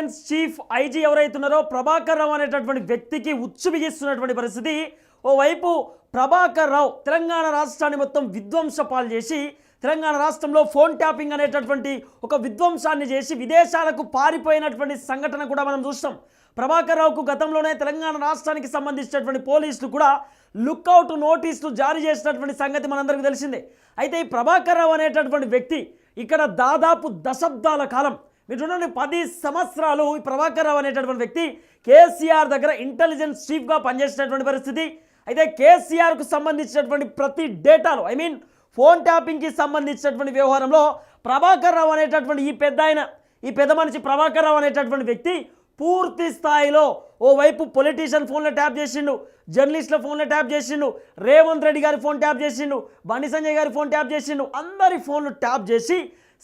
Surveillance chief IG ఎవరైతున్నారో ప్రభాకర్ రావు అనేటటువంటి వ్యక్తికి ఉచ్చు బిగిస్తున్నటువంటి పరిస్థితి. ఓవైపు ప్రభాకర్ రావు తెలంగాణ రాష్ట్రాన్ని మొత్తం విధ్వంసపాలు చేసి తెలంగాణ రాష్ట్రంలో ఫోన్ ట్యాపింగ్ అనేటటువంటి ఒక విధ్వంసాన్ని చేసి విదేశాలకు పారిపోయినటువంటి సంఘటన కూడా మనం చూస్తాం. ప్రభాకర్ రావుకు గతంలోనే తెలంగాణ రాష్ట్రానికి సంబంధించినటువంటి పోలీసులు కూడా లుక్అవుట్ నోటీసులు జారీ చేసినటువంటి సంగతి మనందరికీ తెలిసిందే. అయితే ఈ ప్రభాకర్ రావు అనేటటువంటి వ్యక్తి ఇక్కడ దాదాపు దశాబ్దాల కాలం మీరు చూడండి పది సంవత్సరాలు ఈ ప్రభాకర్ రావు అనేటటువంటి వ్యక్తి కేసీఆర్ దగ్గర ఇంటెలిజెన్స్ చీఫ్గా పనిచేసినటువంటి పరిస్థితి. అయితే కేసీఆర్కు సంబంధించినటువంటి ప్రతి డేటాలు ఐ మీన్ ఫోన్ ట్యాపింగ్కి సంబంధించినటువంటి వ్యవహారంలో ప్రభాకర్ రావు అనేటటువంటి ఈ పెద్ద ఆయన ఈ పెద్ద మనిషి ప్రభాకర్ రావు అనేటటువంటి వ్యక్తి పూర్తి స్థాయిలో ఓవైపు పొలిటీషియన్ ఫోన్లో ట్యాప్ చేసిండు జర్నలిస్టుల ఫోన్లో ట్యాప్ చేసిండు రేవంత్ రెడ్డి గారి ఫోన్ ట్యాప్ చేసిండు బండి సంజయ్ గారి ఫోన్ ట్యాప్ చేసిండు అందరి ఫోన్లు ట్యాప్ చేసి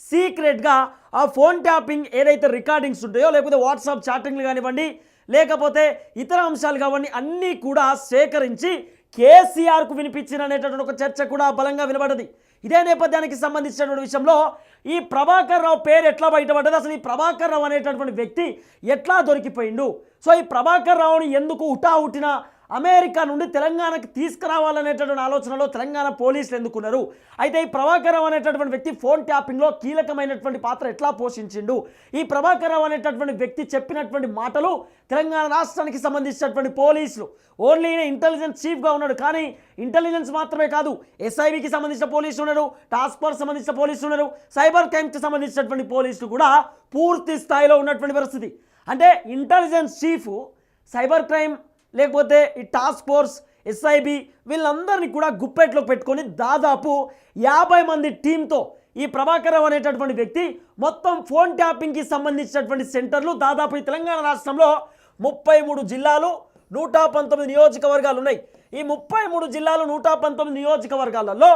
సీక్రెట్గా ఆ ఫోన్ ట్యాపింగ్ ఏదైతే రికార్డింగ్స్ ఉంటాయో లేకపోతే వాట్సాప్ చాటింగ్లు కానివ్వండి లేకపోతే ఇతర అంశాలు కావండి అన్నీ కూడా సేకరించి కేసీఆర్కు వినిపించిన అనేటటువంటి ఒక చర్చ కూడా బలంగా వినబడ్డది. ఇదే నేపథ్యానికి సంబంధించినటువంటి విషయంలో ఈ ప్రభాకర్ రావు పేరు ఎట్లా బయటపడ్డది? అసలు ఈ ప్రభాకర్ రావు అనేటటువంటి వ్యక్తి ఎట్లా దొరికిపోయిండు? సో ఈ ప్రభాకర్ రావుని ఎందుకు హుటా హుటిన అమెరికా నుండి తెలంగాణకు తీసుకురావాలనేటటువంటి ఆలోచనలో తెలంగాణ పోలీసులు ఎందుకున్నారు? అయితే ఈ ప్రభాకర్ రావు అనేటటువంటి వ్యక్తి ఫోన్ ట్యాపింగ్లో కీలకమైనటువంటి పాత్ర ఎట్లా పోషించిండు? ఈ ప్రభాకర్ రావు అనేటటువంటి వ్యక్తి చెప్పినటువంటి మాటలు తెలంగాణ రాష్ట్రానికి సంబంధించినటువంటి పోలీసులు. ఓన్లీ ఇంటెలిజెన్స్ చీఫ్గా ఉన్నాడు. కానీ ఇంటెలిజెన్స్ మాత్రమే కాదు ఎస్ఐబికి సంబంధించిన పోలీసులు ఉన్నారు టాస్క్ ఫోర్స్ సంబంధించిన పోలీసులు ఉన్నారు సైబర్ క్రైమ్కి సంబంధించినటువంటి పోలీసులు కూడా పూర్తి స్థాయిలో ఉన్నటువంటి పరిస్థితి. అంటే ఇంటెలిజెన్స్ చీఫ్ సైబర్ క్రైమ్ లేకపోతే ఈ టాస్క్ ఫోర్స్ ఎస్ఐబి వీళ్ళందరినీ కూడా గుప్పెట్లో పెట్టుకొని దాదాపు యాభై మంది టీంతో ఈ ప్రభాకర్ అనేటటువంటి వ్యక్తి మొత్తం ఫోన్ ట్యాపింగ్కి సంబంధించినటువంటి సెంటర్లు దాదాపు ఈ తెలంగాణ రాష్ట్రంలో ముప్పై మూడు జిల్లాలు నూట పంతొమ్మిది నియోజకవర్గాలు ఉన్నాయి. ఈ ముప్పై మూడు జిల్లాలు నూట పంతొమ్మిది నియోజకవర్గాలలో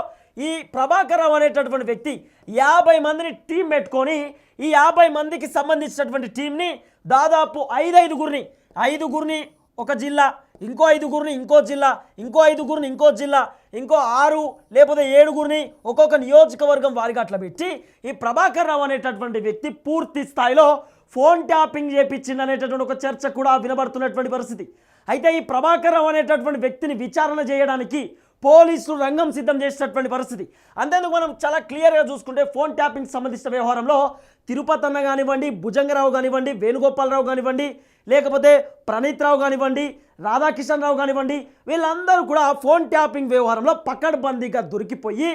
ఈ ప్రభాకర్ అనేటటువంటి వ్యక్తి యాభై మందిని టీం పెట్టుకొని ఈ యాభై మందికి సంబంధించినటువంటి టీంని దాదాపు ఐదైదుగురిని ఐదుగురిని ఒక జిల్లా ఇంకో ఐదుగురిని ఇంకో జిల్లా ఇంకో ఐదుగురిని ఇంకో జిల్లా ఇంకో ఆరు లేకపోతే ఏడుగురిని ఒక్కొక్క నియోజకవర్గం వారిగా అట్లా పెట్టి ఈ ప్రభాకర్ రావు అనేటటువంటి వ్యక్తి పూర్తి స్థాయిలో ఫోన్ ట్యాపింగ్ చేపించింది అనేటటువంటి ఒక చర్చ కూడా వినబడుతున్నటువంటి పరిస్థితి. అయితే ఈ ప్రభాకర్ రావు అనేటటువంటి వ్యక్తిని విచారణ చేయడానికి పోలీసులు రంగం సిద్ధం చేసినటువంటి పరిస్థితి. అంతేందుకు మనం చాలా క్లియర్గా చూసుకుంటే ఫోన్ ట్యాపింగ్ సంబంధించిన వ్యవహారంలో తిరుపతి అన్న కానివ్వండి భుజంగరావు కానివ్వండి వేణుగోపాలరావు కానివ్వండి లేకపోతే ప్రణీత్ రావు కానివ్వండి రాధాకిషన్ రావు కానివ్వండి వీళ్ళందరూ కూడా ఫోన్ ట్యాపింగ్ వ్యవహారంలో పక్కడబందీగా దొరికిపోయి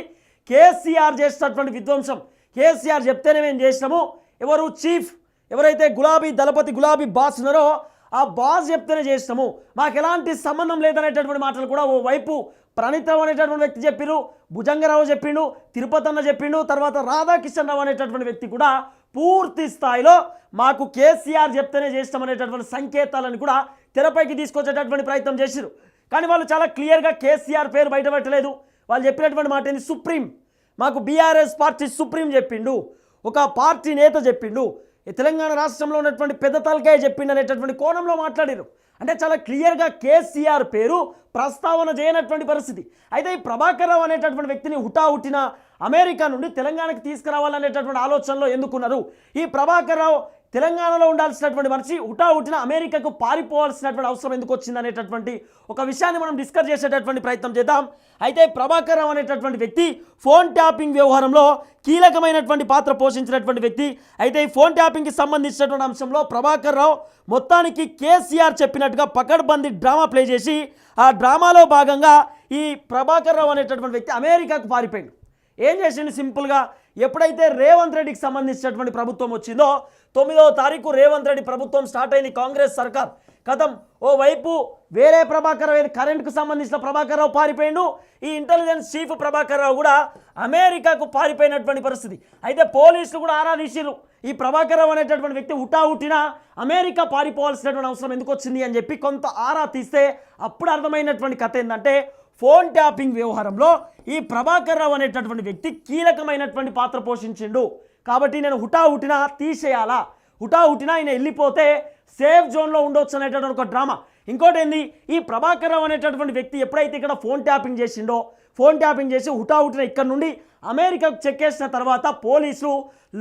కేసీఆర్ చేసినటువంటి విధ్వంసం. కేసీఆర్ చెప్తేనే మేము చేసినాము. ఎవరు చీఫ్ ఎవరైతే గులాబీ దళపతి గులాబీ బాస్ ఉన్నారో ఆ బాస్ చెప్తేనే చేసినాము. మాకు ఎలాంటి సంబంధం లేదనేటటువంటి మాటలు కూడా ఓ వైపు ప్రణీతం అనేటటువంటి వ్యక్తి చెప్పిరు భుజంగరావు చెప్పిండు తిరుపతి అన్న చెప్పిండు తర్వాత రాధాకిషన్ రావు అనేటటువంటి వ్యక్తి కూడా పూర్తి స్థాయిలో మాకు కేసీఆర్ చెప్తేనే చేస్తాం అనేటటువంటి సంకేతాలను కూడా తెరపైకి తీసుకొచ్చేటటువంటి ప్రయత్నం చేసిరు కానీ వాళ్ళు చాలా క్లియర్గా కేసీఆర్ పేరు బయటపెట్టలేదు. వాళ్ళు చెప్పినటువంటి మాట ఏంది? సుప్రీం. మాకు బీఆర్ఎస్ పార్టీ సుప్రీం చెప్పిండు. ఒక పార్టీ నేత చెప్పిండు. ఈ తెలంగాణ రాష్ట్రంలో ఉన్నటువంటి పెద్ద తలకాయ చెప్పిండు అనేటటువంటి కోణంలో మాట్లాడారు అంటే చాలా క్లియర్గా కేసీఆర్ పేరు ప్రస్తావన చేయనటువంటి పరిస్థితి. అయితే ఈ ప్రభాకర్ రావు అనేటటువంటి వ్యక్తిని హుటాహుటిన అమెరికా నుండి తెలంగాణకు తీసుకురావాలనేటటువంటి ఆలోచనలో ఎందుకున్నారు? ఈ ప్రభాకర్ రావు తెలంగాణలో ఉండాల్సినటువంటి మనిషి హుటాహుటిన అమెరికాకు పారిపోవాల్సినటువంటి అవసరం ఎందుకు వచ్చింది అనేటటువంటి ఒక విషయాన్ని మనం డిస్కస్ చేసేటటువంటి ప్రయత్నం చేద్దాం. అయితే ప్రభాకర్ రావు అనేటటువంటి వ్యక్తి ఫోన్ ట్యాపింగ్ వ్యవహారంలో కీలకమైనటువంటి పాత్ర పోషించినటువంటి వ్యక్తి. అయితే ఈ ఫోన్ ట్యాపింగ్కి సంబంధించినటువంటి అంశంలో ప్రభాకర్ రావు మొత్తానికి కేసీఆర్ చెప్పినట్టుగా పకడ్బందీ డ్రామా ప్లే చేసి ఆ డ్రామాలో భాగంగా ఈ ప్రభాకర్ రావు అనేటటువంటి వ్యక్తి అమెరికాకు పారిపోయింది ఏం చేసిండు సింపుల్గా? ఎప్పుడైతే రేవంత్ రెడ్డికి సంబంధించినటువంటి ప్రభుత్వం వచ్చిందో తొమ్మిదవ తారీఖు రేవంత్ రెడ్డి ప్రభుత్వం స్టార్ట్ అయింది కాంగ్రెస్ సర్కార్. కథం ఓ వైపు వేరే ప్రభాకర్ రావు కరెంట్కు సంబంధించిన ప్రభాకర్ రావు పారిపోయిండు. ఈ ఇంటెలిజెన్స్ చీఫ్ ప్రభాకర్ రావు కూడా అమెరికాకు పారిపోయినటువంటి పరిస్థితి. అయితే పోలీసులు కూడా ఆరా ఈ ప్రభాకర్ రావు అనేటటువంటి వ్యక్తి ఉటా ఉట్టినా అమెరికా పారిపోవాల్సినటువంటి అవసరం ఎందుకు వచ్చింది అని చెప్పి కొంత ఆరా తీస్తే అప్పుడు అర్థమైనటువంటి కథ ఏంటంటే ఫోన్ ట్యాపింగ్ వ్యవహారంలో ఈ ప్రభాకర్ రావు అనేటటువంటి వ్యక్తి కీలకమైనటువంటి పాత్ర పోషించిండు. కాబట్టి నేను హుటా హుటినా తీసేయాలా? హుటా హుటినా ఆయన వెళ్ళిపోతే సేఫ్ జోన్లో ఉండొచ్చు అనేటటువంటి ఒక డ్రామా. ఇంకోటి ఏంది ఈ ప్రభాకర్ రావు అనేటటువంటి వ్యక్తి ఎప్పుడైతే ఇక్కడ ఫోన్ ట్యాపింగ్ చేసిండో ఫోన్ ట్యాపింగ్ చేసి హుటాహుటిన ఇక్కడ నుండి అమెరికాకు చెక్కేసిన తర్వాత పోలీసులు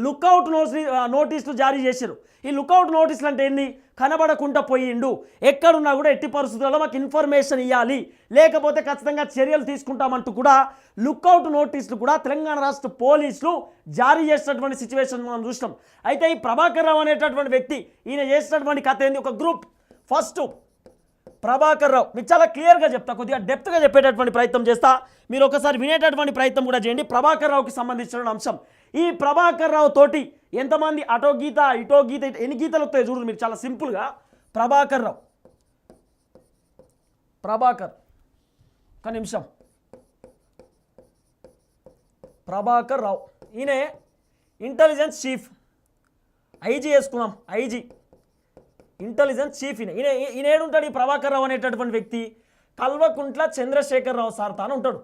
లుకౌట్ నోటీస్ నోటీసులు జారీ చేశారు ఈ లుకౌట్ నోటీసులు అంటే ఏంది? కనబడకుండా పోయిండు. ఎక్కడున్నా కూడా ఎట్టి పరిస్థితుల్లో మాకు ఇన్ఫర్మేషన్ ఇవ్వాలి లేకపోతే ఖచ్చితంగా చర్యలు తీసుకుంటామంటూ కూడా లుకౌట్ నోటీసులు కూడా తెలంగాణ రాష్ట్ర పోలీసులు జారీ చేసినటువంటి సిచ్యువేషన్ మనం చూసినాం. అయితే ఈ ప్రభాకర్ రావు అనేటటువంటి వ్యక్తి ఈయన చేసినటువంటి కథ ఏంది? ఒక గ్రూప్. ఫస్ట్ ప్రభాకర్ రావు. మీకు చాలా క్లియర్గా చెప్తా కొద్దిగా డెప్త్గా చెప్పేటటువంటి ప్రయత్నం చేస్తా. మీరు ఒకసారి వినేటటువంటి ప్రయత్నం కూడా చేయండి. ప్రభాకర్ రావుకి సంబంధించిన అంశం. ఈ ప్రభాకర్ రావు తోటి ఎంతమంది అటో గీత ఇటో గీత ఎన్ని గీతలు వస్తాయి చూడండి మీరు. చాలా సింపుల్గా ప్రభాకర్ రావు. ప్రభాకర్. ఒక నిమిషం. ప్రభాకర్ రావు. ఈయనే ఇంటెలిజెన్స్ చీఫ్ ఐజీ వేసుకున్నాం ఐజీ ఇంటెలిజెన్స్ చీఫ్ ఈయన. ఈయన ఏడుంటాడు ఈ ప్రభాకర్ రావు అనేటటువంటి వ్యక్తి? కల్వకుంట్ల చంద్రశేఖర్ రావు సార్ తాను ఉంటాడు.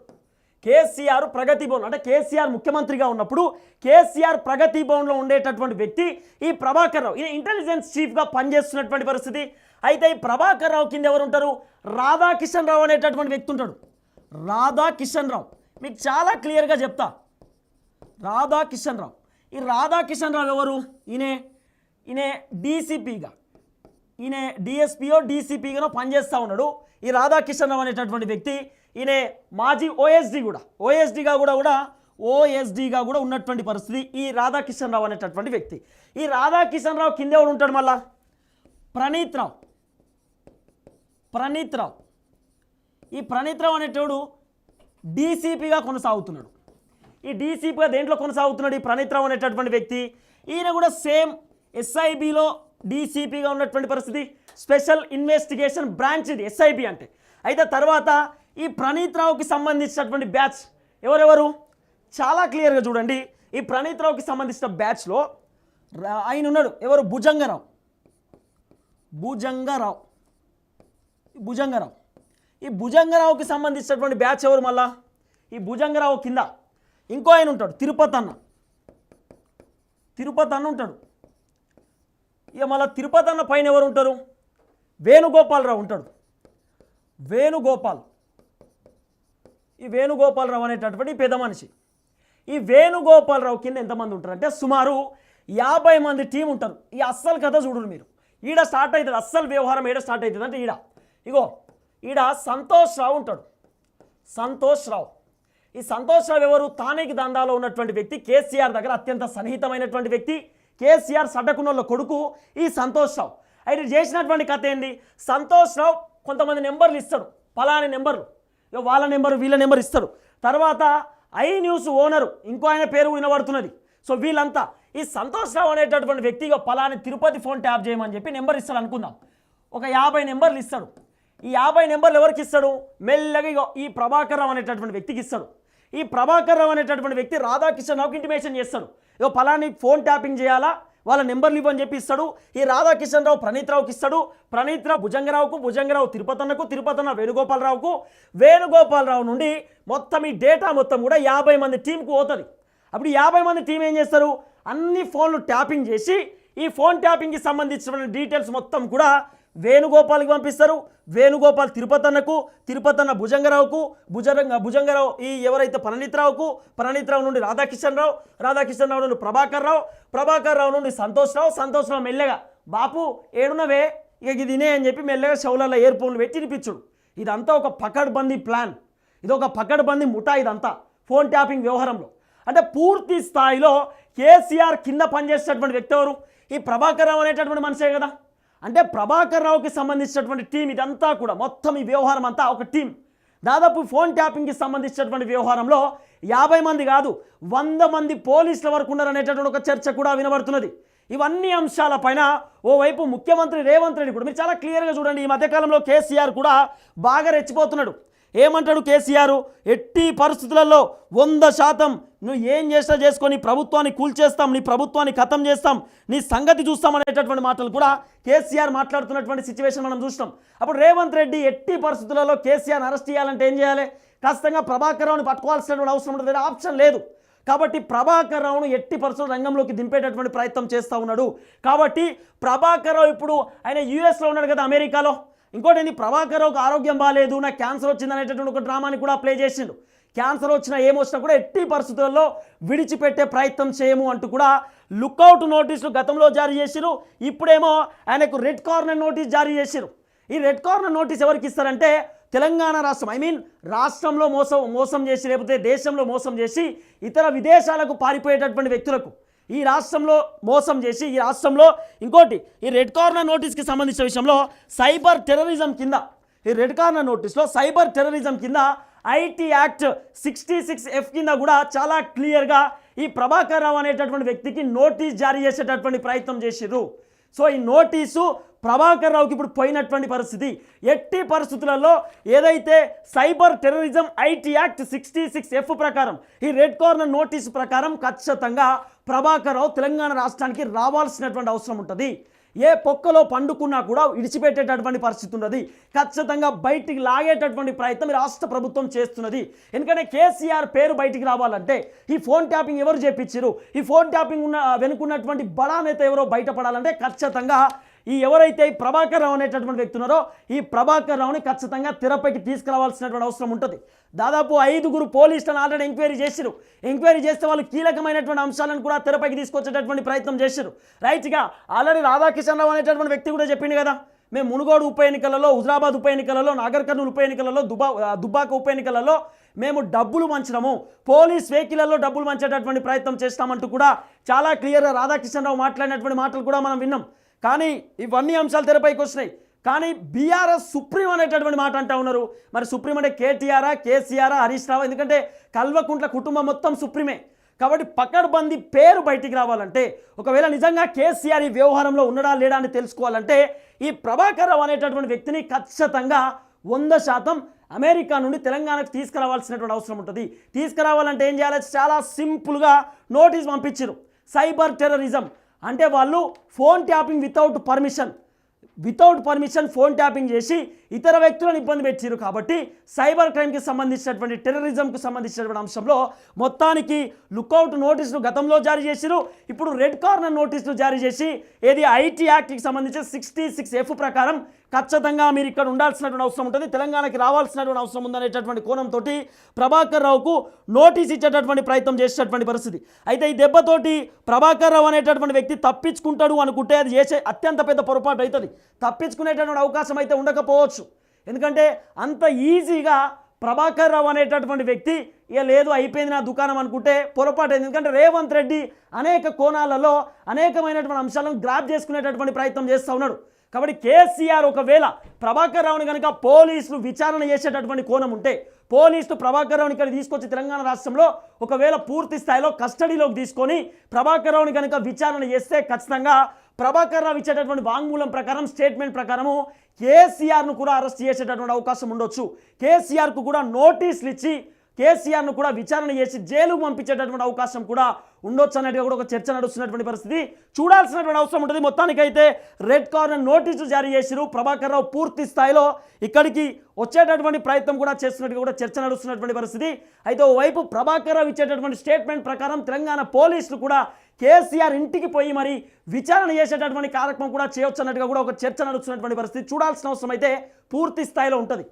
కేసీఆర్ ప్రగతి భవన్ అంటే కేసీఆర్ ముఖ్యమంత్రిగా ఉన్నప్పుడు కేసీఆర్ ప్రగతి భవన్లో ఉండేటటువంటి వ్యక్తి ఈ ప్రభాకర్ రావు. ఈయన ఇంటెలిజెన్స్ చీఫ్గా పనిచేస్తున్నటువంటి పరిస్థితి. అయితే ఈ ప్రభాకర్ రావు కింద ఎవరు ఉంటారు రాధాకిషన్ రావు అనేటటువంటి వ్యక్తి ఉంటాడు. రాధాకిషన్ రావు. మీకు చాలా క్లియర్గా చెప్తా. రాధాకిషన్ రావు. ఈ రాధాకిషన్ రావు ఎవరు? ఈయనే ఈయనే డీసీపీగా. ఈయన డిఎస్పీఓ డీసీపీగానో పనిచేస్తూ ఉన్నాడు. ఈ రాధాకిషన్ రావు అనేటటువంటి వ్యక్తి ఈయన మాజీ ఓఎస్డి కూడా. ఓఎస్డిగా కూడా కూడా ఓఎస్డిగా కూడా ఉన్నటువంటి పరిస్థితి ఈ రాధాకిషన్ రావు అనేటటువంటి వ్యక్తి. ఈ రాధాకిషన్ రావు కింద ఎవడు ఉంటాడు మళ్ళా? ప్రణీత్ రావు. ప్రణీత్ రావు. ఈ ప్రణీత్ రావు అనేటోడు డీసీపీగా కొనసాగుతున్నాడు. ఈ డీసీపీగా దేంట్లో కొనసాగుతున్నాడు ఈ ప్రణీత్ రావు అనేటటువంటి వ్యక్తి? ఈయన కూడా సేమ్ ఎస్ఐబిలో డీసీపీగా ఉన్నటువంటి పరిస్థితి. స్పెషల్ ఇన్వెస్టిగేషన్ బ్రాంచ్ ఇది ఎస్ఐబి అంటే. అయితే తర్వాత ఈ ప్రణీత్ రావుకి సంబంధించినటువంటి బ్యాచ్ ఎవరెవరు? చాలా క్లియర్గా చూడండి. ఈ ప్రణీత్ రావుకి సంబంధించిన బ్యాచ్లో ఆయన ఉన్నాడు. ఎవరు? భుజంగరావు. భుజంగరావు. భుజంగరావు. ఈ భుజంగరావుకి సంబంధించినటువంటి బ్యాచ్ ఎవరు మళ్ళా? ఈ భుజంగరావు కింద. ఇంకో ఆయన ఉంటాడు. తిరుపతి అన్న తిరుపతి అన్న ఉంటాడు. ఇక మళ్ళీ తిరుపతి అన్న పైన ఎవరు ఉంటారు? వేణుగోపాలరావు ఉంటాడు. వేణుగోపాల్. ఈ వేణుగోపాలరావు అనేటటువంటి పెద్ద మనిషి. ఈ వేణుగోపాలరావు కింద ఎంతమంది ఉంటారు? అంటే సుమారు యాభై మంది టీం ఉంటారు. ఈ అస్సలు కథ చూడరు మీరు. ఈడ స్టార్ట్ అవుతుంది అస్సలు వ్యవహారం ఈడ స్టార్ట్ అవుతుంది అంటే ఈడ. ఇగో ఈడ సంతోష్ రావు ఉంటాడు. సంతోష్ రావు. ఈ సంతోష్ రావు ఎవరు? తానేకి దందాలో ఉన్నటువంటి వ్యక్తి. కేసీఆర్ దగ్గర అత్యంత సన్నిహితమైనటువంటి వ్యక్తి. కేసీఆర్ సడ్డకున్నోళ్ళ కొడుకు ఈ సంతోష్ రావు. అయితే చేసినటువంటి కథ ఏంది? సంతోష్ రావు కొంతమంది నెంబర్లు ఇస్తాడు. పలాని నెంబర్లు. ఇక వాళ్ళ నెంబర్ వీళ్ళ నెంబర్ ఇస్తాడు. తర్వాత ఐ న్యూస్ ఓనరు ఇంకో ఆయన పేరు వినబడుతున్నది. సో వీళ్ళంతా ఈ సంతోష్ రావు అనేటటువంటి వ్యక్తి ఇక పలాని తిరుపతి ఫోన్ ట్యాప్ చేయమని చెప్పి నెంబర్ ఇస్తాడు అనుకుందాం. ఒక యాభై నెంబర్లు ఇస్తాడు. ఈ యాభై నెంబర్లు ఎవరికి ఇస్తాడు? మెల్లగా ఈ ప్రభాకర్ రావు అనేటటువంటి వ్యక్తికి ఇస్తాడు. ఈ ప్రభాకర్ రావు అనేటటువంటి వ్యక్తి రాధాకిషన్ రావుకి ఇంటిమేషన్ చేస్తాడు. ఇగో పలాని ఫోన్ ట్యాపింగ్ చేయాలా? వాళ్ళ నెంబర్లు ఇవ్వని చెప్పి ఇస్తాడు. ఈ రాధాకిషన్ రావు ప్రణీత్రావుకి ఇస్తాడు. ప్రణీత్రావు భుజంగరావుకు భుజంగరావు తిరుపతన్నకు తిరుపతన్న వేణుగోపాలరావుకు వేణుగోపాలరావు నుండి మొత్తం ఈ డేటా మొత్తం కూడా యాభై మంది టీంకు పోతుంది. అప్పుడు యాభై మంది టీం ఏం చేస్తారు? అన్ని ఫోన్లు ట్యాపింగ్ చేసి ఈ ఫోన్ ట్యాపింగ్కి సంబంధించిన డీటెయిల్స్ మొత్తం కూడా వేణుగోపాల్కి పంపిస్తారు. వేణుగోపాల్ తిరుపతన్నకు తిరుపతన్న భుజంగరావుకు భుజంగ భుజంగరావు ఈ ఎవరైతే ప్రణీత్ పరణితరావు నుండి రాధాకిషన్ రావు రాధాకిషన్ రావు నుండి ప్రభాకర్ రావు ప్రభాకర్ రావు నుండి సంతోష్ రావు సంతోష్ రావు మెల్లగా బాపు ఏడునవే ఇక ఇది ఇనే అని చెప్పి మెల్లగా షౌలలో ఇయర్ఫోన్లు పెట్టి వినిపించుడు. ఇదంతా ఒక పకడ్బందీ ప్లాన్. ఇది ఒక పకడ్బందీ ముఠా ఇదంతా ఫోన్ ట్యాపింగ్ వ్యవహారంలో. అంటే పూర్తి స్థాయిలో కేసీఆర్ కింద పనిచేసేటటువంటి వ్యక్తి ఎవరు? ఈ ప్రభాకర్ రావు అనేటటువంటి మనిషే కదా. అంటే ప్రభాకర్ రావుకి సంబంధించినటువంటి టీం ఇదంతా కూడా మొత్తం ఈ వ్యవహారం అంతా ఒక టీం. దాదాపు ఫోన్ ట్యాపింగ్కి సంబంధించినటువంటి వ్యవహారంలో యాభై మంది కాదు వంద మంది పోలీసుల వరకు ఉన్నారనేటటువంటి ఒక చర్చ కూడా వినబడుతున్నది. ఇవన్నీ అంశాలపైన ఓవైపు ముఖ్యమంత్రి రేవంత్ రెడ్డి కూడా మీరు చాలా క్లియర్గా చూడండి ఈ మధ్యకాలంలో కేసీఆర్ కూడా బాగా రెచ్చిపోతున్నాడు. ఏమంటాడు కేసీఆర్? ఎట్టి పరిస్థితులలో వంద శాతం నువ్వు ఏం చేసినా చేసుకొని ప్రభుత్వాన్ని కూల్చేస్తాం నీ ప్రభుత్వాన్ని ఖతం చేస్తాం నీ సంగతి చూస్తాం అనేటటువంటి మాటలు కూడా కేసీఆర్ మాట్లాడుతున్నటువంటి సిచ్యువేషన్ మనం చూస్తాం అప్పుడు రేవంత్ రెడ్డి ఎట్టి పరిస్థితులలో కేసీఆర్ అరెస్ట్ చేయాలంటే ఏం చేయాలి? ఖచ్చితంగా ప్రభాకర్ రావుని పట్టుకోవాల్సినటువంటి అవసరం ఉంటుంది ఆప్షన్ లేదు. కాబట్టి ప్రభాకర్ రావును ఎట్టి పరిస్థితులు రంగంలోకి దింపేటటువంటి ప్రయత్నం చేస్తూ ఉన్నాడు. కాబట్టి ప్రభాకర్ రావు ఇప్పుడు ఆయన యూఎస్లో ఉన్నాడు కదా అమెరికాలో. ఇంకోటి ఏంది? ప్రభాకర్ ఒక ఆరోగ్యం బాగాలేదు నాకు క్యాన్సర్ వచ్చింది అనేటటువంటి ఒక డ్రామాని కూడా ప్లే చేసిండు. క్యాన్సర్ వచ్చినా ఏమొచ్చినా కూడా ఎట్టి పరిస్థితుల్లో విడిచిపెట్టే ప్రయత్నం చేయము అంటూ కూడా లుక్అవుట్ నోటీసులు గతంలో జారీ చేసిరు ఇప్పుడేమో ఆయనకు రెడ్ కార్నర్ నోటీస్ జారీ చేసిరు ఈ రెడ్ కార్నర్ నోటీస్ ఎవరికి ఇస్తారంటే తెలంగాణ రాష్ట్రం ఐ మీన్ రాష్ట్రంలో మోసం మోసం చేసి లేకపోతే దేశంలో మోసం చేసి ఇతర విదేశాలకు పారిపోయేటటువంటి వ్యక్తులకు. ఈ రాష్ట్రంలో మోసం చేసి ఈ రాష్ట్రంలో ఇంకోటి ఈ రెడ్ కార్నర్ నోటీస్కి సంబంధించిన విషయంలో సైబర్ టెర్రరిజం కింద ఈ రెడ్ కార్నర్ నోటీస్లో సైబర్ టెర్రరిజం కింద IT act sixty six F కింద కూడా చాలా క్లియర్గా ఈ ప్రభాకర్ రావు అనేటటువంటి వ్యక్తికి నోటీస్ జారీ చేసేటటువంటి ప్రయత్నం చేసిర్రు. సో ఈ నోటీసు ప్రభాకర్ రావుకి ఇప్పుడు పోయినటువంటి పరిస్థితి. ఎట్టి పరిస్థితులలో ఏదైతే cyber terrorism IT act sixty six F ప్రకారం ఈ రెడ్ కార్నర్ నోటీసు ప్రకారం ఖచ్చితంగా ప్రభాకర్ రావు తెలంగాణ రాష్ట్రానికి రావాల్సినటువంటి అవసరం ఉంటుంది. ఏ పొక్కలో పండుకున్నా కూడా విడిచిపెట్టేటటువంటి పరిస్థితి ఉన్నది. ఖచ్చితంగా బయటికి లాగేటటువంటి ప్రయత్నం రాష్ట్ర ప్రభుత్వం చేస్తున్నది. ఎందుకంటే కేసీఆర్ పేరు బయటికి రావాలంటే ఈ ఫోన్ ట్యాపింగ్ ఎవరు చేపించారు? ఈ ఫోన్ ట్యాపింగ్ ఉన్న వెనుకున్నటువంటి బడా నేత ఎవరో బయటపడాలంటే ఖచ్చితంగా ఈ ఎవరైతే ఈ ప్రభాకర్ రావు అనేటటువంటి వ్యక్తి ఉన్నారో ఈ ప్రభాకర్ రావుని ఖచ్చితంగా తెరపైకి తీసుకురావాల్సినటువంటి అవసరం ఉంటుంది. దాదాపు ఐదుగురు పోలీసులను ఆల్రెడీ ఎంక్వైరీ చేశారు ఎంక్వైరీ చేస్తే వాళ్ళు కీలకమైనటువంటి అంశాలను కూడా తెరపైకి తీసుకొచ్చేటటువంటి ప్రయత్నం చేశారు రైట్గా ఆల్రెడీ రాధాకిషన్ రావు అనేటటువంటి వ్యక్తి కూడా చెప్పింది కదా మేము మునుగోడు ఉప ఎన్నికలలో హుజరాబాద్ ఉప ఎన్నికలలో నాగర్ కర్నూలు ఉప ఎన్నికలలో దుబా దుబ్బాక ఉప ఎన్నికలలో మేము డబ్బులు మంచడము పోలీస్ వెహికల్లో డబ్బులు మంచేటటువంటి ప్రయత్నం చేస్తామంటూ కూడా చాలా క్లియర్గా రాధాకిషన్ రావు మాట్లాడినటువంటి మాటలు కూడా మనం విన్నాం. కానీ ఇవన్నీ అంశాలు తెరపైకి వచ్చినాయి కానీ బీఆర్ఎస్ సుప్రీం అనేటటువంటి మాట అంటా ఉన్నారు. మరి సుప్రీం అంటే కేటీఆరా కేసీఆరా హరీష్ రావు. ఎందుకంటే కల్వకుంట్ల కుటుంబం మొత్తం సుప్రీమే. కాబట్టి పకడ్బందీ పేరు బయటికి రావాలంటే ఒకవేళ నిజంగా కేసీఆర్ ఈ వ్యవహారంలో ఉన్నడా లేడా అని తెలుసుకోవాలంటే ఈ ప్రభాకర్ రావు అనేటటువంటి వ్యక్తిని ఖచ్చితంగా వంద శాతం అమెరికా నుండి తెలంగాణకు తీసుకురావాల్సినటువంటి అవసరం ఉంటుంది. తీసుకురావాలంటే ఏం చేయాలి? చాలా సింపుల్గా నోటీస్ పంపించారు. Cyber terrorism. అంటే వాళ్ళు phone tapping without permission. Without permission phone tapping చేసి ఇతర వ్యక్తులను ఇబ్బంది పెట్టారు కాబట్టి సైబర్ క్రైమ్కి సంబంధించినటువంటి టెర్రరిజంకు సంబంధించినటువంటి అంశంలో మొత్తానికి లుకౌట్ నోటీసులు గతంలో జారీ చేసిరు. ఇప్పుడు రెడ్ కార్నర్ నోటీసులు జారీ చేసి ఏది ఐటీ యాక్ట్కి సంబంధించి సిక్స్టీ సిక్స్ ఎఫ్ ప్రకారం ఖచ్చితంగా మీరు ఇక్కడ ఉండాల్సినటువంటి అవసరం ఉంటుంది. తెలంగాణకి రావాల్సినటువంటి అవసరం ఉందనేటటువంటి కోణంతో ప్రభాకర్ రావుకు నోటీస్ ఇచ్చేటటువంటి ప్రయత్నం చేసేటటువంటి పరిస్థితి. అయితే ఈ దెబ్బతోటి ప్రభాకర్ రావు అనేటటువంటి వ్యక్తి తప్పించుకుంటాడు అనుకుంటే అది చేసే అత్యంత పెద్ద పొరపాటు అవుతుంది. తప్పించుకునేటటువంటి అవకాశం అయితే ఉండకపోవచ్చు. ఎందుకంటే అంత ఈజీగా ప్రభాకర్ రావు అనేటటువంటి వ్యక్తి ఇక లేదు అయిపోయింది నా దుకాణం అనుకుంటే పొరపాటు ఎందుకంటే రేవంత్ రెడ్డి అనేక కోణాలలో అనేకమైనటువంటి అంశాలను గ్రాప్ చేసుకునేటటువంటి ప్రయత్నం చేస్తూ ఉన్నాడు. కాబట్టి కేసీఆర్ ఒకవేళ ప్రభాకర్ రావుని కనుక పోలీసులు విచారణ చేసేటటువంటి కోణం ఉంటే పోలీసులు ప్రభాకర్ రావుని ఇక్కడ తీసుకొచ్చి తెలంగాణ రాష్ట్రంలో ఒకవేళ పూర్తి స్థాయిలో కస్టడీలోకి తీసుకొని ప్రభాకర్ రావుని కనుక విచారణ చేస్తే ఖచ్చితంగా ప్రభాకర్ రావు ఇచ్చేటటువంటి వాంగ్మూలం ప్రకారం స్టేట్మెంట్ ప్రకారము కేసీఆర్ను కూడా అరెస్ట్ చేసేటటువంటి అవకాశం ఉండొచ్చు. కేసీఆర్కు కూడా నోటీసులు ఇచ్చి కేసీఆర్ను కూడా విచారణ చేసి జైలుకు పంపించేటటువంటి అవకాశం కూడా ఉండొచ్చు అనేది కూడా ఒక చర్చ నడుస్తున్నటువంటి పరిస్థితి. చూడాల్సినటువంటి అవసరం ఉంటుంది. మొత్తానికైతే రెడ్ కార్నర్ నోటీసు జారీ చేసిరు ప్రభాకర్ రావు పూర్తి స్థాయిలో ఇక్కడికి వచ్చేటటువంటి ప్రయత్నం కూడా చేస్తున్నట్టుగా కూడా చర్చ నడుస్తున్నటువంటి పరిస్థితి. అయితే ఓవైపు ప్రభాకర్ రావు ఇచ్చేటటువంటి స్టేట్మెంట్ ప్రకారం తెలంగాణ పోలీసులు కూడా కేసీఆర్ ఇంటికి పోయి మరి విచారణ చేసేటటువంటి కార్యక్రమం కూడా చేయొచ్చు అన్నట్టుగా కూడా ఒక చర్చ నడుస్తున్నటువంటి పరిస్థితి చూడాల్సిన అవసరం అయితే పూర్తి స్థాయిలో ఉంటుంది.